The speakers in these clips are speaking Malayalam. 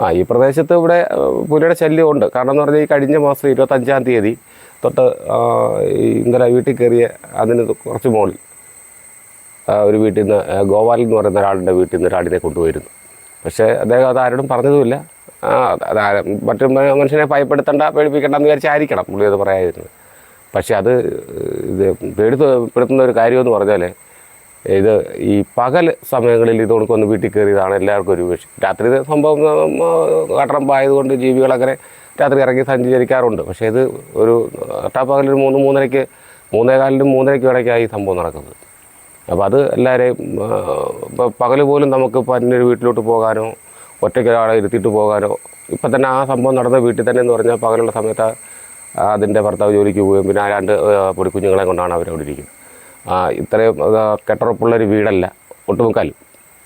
ആ ഈ പ്രദേശത്ത് ഇവിടെ പുലിയുടെ പുലിയുടെ ശല്യമുണ്ട്. കാരണം എന്ന് പറഞ്ഞാൽ ഈ കഴിഞ്ഞ മാസം ഇരുപത്തഞ്ചാം തീയതി തൊട്ട് ഇന്നലെ വീട്ടിൽ കയറിയ അതിന് കുറച്ച് മുകളിൽ ഒരു വീട്ടിൽ നിന്ന് ഗോവാലിൽ എന്ന് പറയുന്ന ഒരാളുടെ വീട്ടിൽ നിന്ന് ഒരാളിനെ കൊണ്ടുപോയിരുന്നു. പക്ഷേ അദ്ദേഹം അത് ആരോടും പറഞ്ഞതുമില്ല. മറ്റു മനുഷ്യനെ ഭയപ്പെടുത്തണ്ട പേടിപ്പിക്കണ്ട എന്ന് വിചാരിച്ചായിരിക്കണം പുള്ളി അത് പറയാതിരുന്നത്. പക്ഷേ അത് ഇത് പേടിപ്പെടുത്തുന്ന ഒരു കാര്യമെന്ന് പറഞ്ഞാൽ ഇത് ഈ പകൽ സമയങ്ങളിൽ ഇത് കൊടുക്കൊന്ന് വീട്ടിൽ കയറിയതാണ് എല്ലാവർക്കും ഒരു വിഷയം രാത്രി സംഭവം കട്ടറമ്പായതുകൊണ്ട് ജീവികൾ രാത്രി ഇറങ്ങി സഞ്ചരിക്കാറുണ്ട്. പക്ഷേ ഇത് ഒരു പകലൊരു മൂന്ന് മൂന്നരയ്ക്ക് മൂന്നേകാലിനും മൂന്നരയ്ക്കും ഇടയ്ക്കായി സംഭവം നടക്കുന്നത്. അപ്പോൾ അത് എല്ലാവരെയും ഇപ്പോൾ പകൽ പോലും നമുക്ക് അന്യൊരു വീട്ടിലോട്ട് പോകാനോ ഒറ്റയ്ക്ക് ഒരാളെ ഇരുത്തിയിട്ട് പോകാനോ ഇപ്പം തന്നെ ആ സംഭവം നടന്ന വീട്ടിൽ തന്നെ എന്ന് പറഞ്ഞാൽ പകലുള്ള സമയത്ത് അതിന്റെ ഭർത്താവ് ജോലിക്ക് പോവുകയും പിന്നെ ആ രണ്ട് പൊടിക്കുഞ്ഞുങ്ങളെ കൊണ്ടാണ് അവരവിടെ ഇരിക്കുന്നത്. ഇത്രയും കെട്ടുറപ്പുള്ളൊരു വീടല്ല ഒട്ടുമുക്കാലും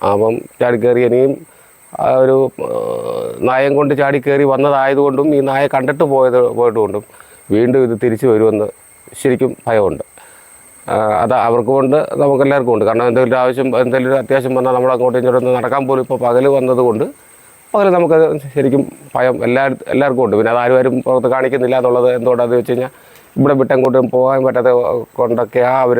അപ്പം ചാടി കയറി ഇനിയും ഒരു നായം കൊണ്ട് ചാടി കയറി വന്നതായതുകൊണ്ടും ഈ നായ കണ്ടിട്ട് പോയത് പോയതുകൊണ്ടും വീണ്ടും ഇത് തിരിച്ചു വരുമെന്ന് ശരിക്കും ഭയമുണ്ട്. അത് അവർക്കും ഉണ്ട് നമുക്കെല്ലാവർക്കും ഉണ്ട്. കാരണം എന്തെങ്കിലും ആവശ്യം എന്തെങ്കിലും ഒരു അത്യാവശ്യം വന്നാൽ നമ്മൾ അങ്ങോട്ടും ഇങ്ങോട്ടും നടക്കാൻ പോലും ഇപ്പോൾ പകൽ വന്നതുകൊണ്ട് പകൽ നമുക്ക് ശരിക്കും ഭയം എല്ലാ എല്ലാവർക്കും ഉണ്ട്. പിന്നെ അത് ആരും പുറത്ത് കാണിക്കുന്നില്ല എന്നുള്ളത് എന്തുകൊണ്ടാന്ന് വെച്ച് കഴിഞ്ഞാൽ ഇവിടെ വിട്ടങ്ങോട്ടും പോകാൻ പറ്റാത്ത കൊണ്ടൊക്കെയാണ് അവർ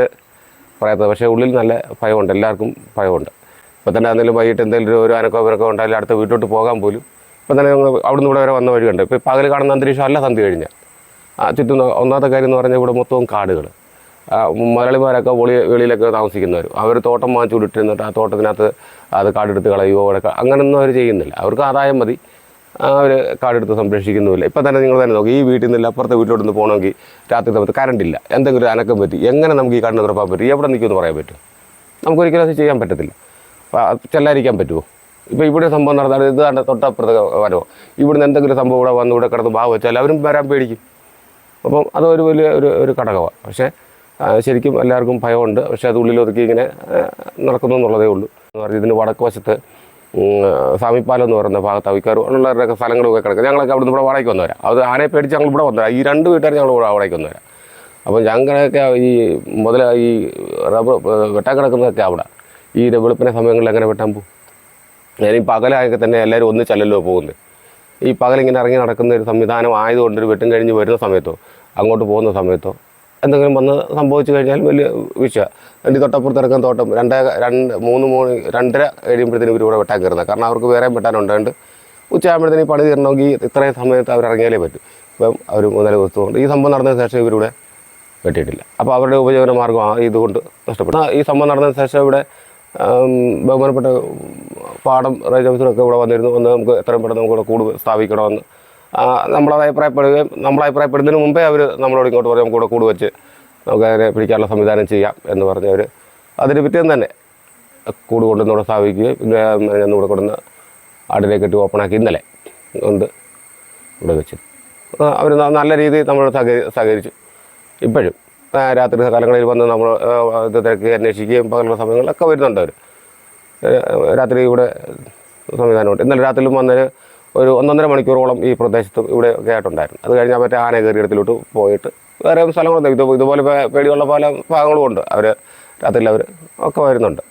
പറയുന്നത് പക്ഷേ ഉള്ളിൽ നല്ല ഭയമുണ്ട്. എല്ലാവർക്കും ഭയമുണ്ട്. ഇപ്പം തന്നെ എന്തെങ്കിലും വൈകിട്ട് എന്തെങ്കിലും ഒരു അനക്കോ വിറക്കോ ഉണ്ടായാലും അടുത്ത വീട്ടിലോട്ട് പോകാൻ പോലും ഇപ്പം തന്നെ ഞങ്ങൾ അവിടുന്ന് ഇവിടെ വരെ വന്ന വഴിയുണ്ട്. ഇപ്പോൾ പകൽ കാണുന്ന അന്തരീക്ഷം അല്ല സന്ധ്യ കഴിഞ്ഞാൽ ആ ചുറ്റും ഒന്നാമത്തെ കാര്യം എന്ന് പറഞ്ഞാൽ ഇവിടെ മൊത്തവും കാടുകൾ. മലയാളിമാരൊക്കെ വെളി വെളിയിലൊക്കെ താമസിക്കുന്നവർ. അവർ തോട്ടം വാങ്ങിച്ചു വിട്ടിരുന്നിട്ട് ആ തോട്ടത്തിനകത്ത് അത് കാടെടുത്ത് കളയുകയോ ക- അങ്ങനെയൊന്നും അവർ ചെയ്യുന്നില്ല. അവർക്ക് ആദായം മതി. അവർ കാടെടുത്ത് സംരക്ഷിക്കുന്നുമില്ല. ഇപ്പം തന്നെ നിങ്ങൾ തന്നെ നോക്കി ഈ വീട്ടിൽ നിന്നില്ല അപ്പുറത്തെ വീട്ടിലോട്ട് നിന്ന് പോകണമെങ്കിൽ രാത്രി സമയത്ത് കറണ്ട് ഇല്ല. എന്തെങ്കിലും ഒരു അനക്കം പറ്റി. എങ്ങനെ നമുക്ക് ഈ കാടിനെ നിറപ്പാൻ പറ്റും? എവിടെ നിൽക്കുമെന്ന് പറയാൻ പറ്റും? നമുക്കൊരിക്കലും അത് ചെയ്യാൻ പറ്റത്തില്ല. ചെല്ലാതിരിക്കാൻ പറ്റുമോ? ഇപ്പോൾ ഇവിടെ സംഭവം നടന്നാൽ ഇത് കണ്ട തൊട്ടപ്പുറത്ത് വരുമോ ഇവിടുന്ന് എന്തെങ്കിലും സംഭവം ഇവിടെ വന്ന് ഇവിടെ കിടന്ന് ഭാവം വെച്ചാൽ അവരും വരാൻ പേടിക്കും. അപ്പം അതൊരു വലിയ ഒരു ഒരു ഘടകമാണ് പക്ഷേ ശരിക്കും എല്ലാവർക്കും ഭയമുണ്ട്. പക്ഷേ അത് ഉള്ളിലൊതുക്കി ഇങ്ങനെ നടക്കുന്നു എന്നുള്ളതേ ഉള്ളൂ. എന്ന് പറഞ്ഞാൽ ഇതിന് വടക്ക് വശത്ത് ഉം, സാമിപ്പാലം എന്ന് പറയുന്ന ഭാഗത്ത് അവിക്കാർ ഉള്ളവരുടെയൊക്കെ സ്ഥലങ്ങളൊക്കെ കിടക്കുക ഞങ്ങളൊക്കെ അവിടെ നിന്ന് ഇവിടെ വാടകയ്ക്ക് വന്നവരാം. അത് ആനയെ പേടിച്ച് ഞങ്ങൾ ഇവിടെ വന്നവരാം. ഈ രണ്ട് വീട്ടുകാർ ഞങ്ങൾ ഇവിടെ വാടകയ്ക്ക് വന്നവരാം. അപ്പം ഞങ്ങളൊക്കെ ഈ മുതല ഈ റബ്ബർ വെട്ടാൻ കിടക്കുന്നതൊക്കെ അവിടെ. ഈ വെളുപ്പിനെ സമയങ്ങളിൽ എങ്ങനെ വെട്ടാൻ പോകും? ഞാനീ പകലായൊക്കെ തന്നെ എല്ലാവരും ഒന്നിച്ചല്ലല്ലോ പോകുന്നത്. ഈ പകലിങ്ങനെ ഇറങ്ങി നടക്കുന്ന ഒരു സംവിധാനം ആയതുകൊണ്ട് ഒരു വെട്ടും കഴിഞ്ഞ് വരുന്ന സമയത്തോ അങ്ങോട്ട് പോകുന്ന സമയത്തോ എന്തെങ്കിലും വന്ന് സംഭവിച്ചു കഴിഞ്ഞാൽ വലിയ വിഷയമാണ് എന്റെ തൊട്ടപ്പുറത്ത് ഇറക്കാൻ തോട്ടം രണ്ടേ രണ്ട് മൂന്ന് മൂന്ന് രണ്ടര കഴിയുമ്പോഴത്തേനും ഇവർ ഇവിടെ വെട്ടാൻ കയറുന്നത്. കാരണം അവർക്ക് വേറെയും വെട്ടാനുണ്ടായിട്ട് ഉച്ചയാകുമ്പോഴത്തേനും പണി തീരണമെങ്കിൽ ഇത്രയും സമയത്ത് അവർ ഇറങ്ങിയാലേ പറ്റും. ഇപ്പം അവർ മൂന്നര കൊടുത്തുകൊണ്ട് ഈ സംഭവം നടന്നതിന് ശേഷം ഇവരിവിടെ വെട്ടിയിട്ടില്ല. അപ്പോൾ അവരുടെ ഉപജീവന മാർഗം ആ ഇതുകൊണ്ട് നഷ്ടപ്പെട്ടു. ഈ സംഭവം നടന്നതിന് ശേഷം ഇവിടെ ബഹുമാനപ്പെട്ട പാടം റേഞ്ച് ഓഫീസറൊക്കെ ഇവിടെ വന്നിരുന്നു. വന്ന് നമുക്ക് എത്രയും പെട്ടെന്ന് നമുക്ക് ഇവിടെ കൂട് സ്ഥാപിക്കണമെന്ന് നമ്മളത് അഭിപ്രായപ്പെടുകയും നമ്മൾ അഭിപ്രായപ്പെടുന്നതിന് മുമ്പേ അവർ നമ്മളോട് ഇങ്ങോട്ട് പറയും കൂടെ കൂടു വെച്ച് നമുക്ക് അതിനെ പിടിക്കാനുള്ള സംവിധാനം ചെയ്യാം എന്ന് പറഞ്ഞ് അവർ അതിന് പിറ്റേന്ന് തന്നെ കൂട് കൊണ്ടുവന്ന് ഇവിടെ സ്ഥാപിക്കുകയും പിന്നെ ഇവിടെ കൊണ്ടുവന്ന് ആടിനെ കെട്ടി ഓപ്പണാക്കി ഇന്നലെ കൊണ്ട് ഇവിടെ വെച്ച്. അവർ നല്ല രീതിയിൽ നമ്മൾ സഹകരി സഹകരിച്ചു. ഇപ്പോഴും രാത്രി കാലങ്ങളിൽ വന്ന് നമ്മൾ ഇത് തിരക്കി അന്വേഷിക്കുകയും പകലുള്ള സമയങ്ങളിലൊക്കെ വരുന്നുണ്ട് അവർ രാത്രി ഇവിടെ സംവിധാനമുണ്ട്. ഇന്നലെ രാത്രിയിലും വന്നൊരു ഒരു ഒന്നൊന്നര മണിക്കൂറോളം ഈ പ്രദേശത്ത് ഇവിടെ ഒക്കെ ആയിട്ടുണ്ടായിരുന്നു. അത് കഴിഞ്ഞാൽ മറ്റേ ആന കയറിയിടത്തിലോട്ട് പോയിട്ട് വേറെ സ്ഥലങ്ങളുണ്ട് ഇത് ഇതുപോലെ പേടിയുള്ള പല ഭാഗങ്ങളും ഉണ്ട്. അവർ രാത്രിയിൽ അവർ ഒക്കെ വരുന്നുണ്ട്.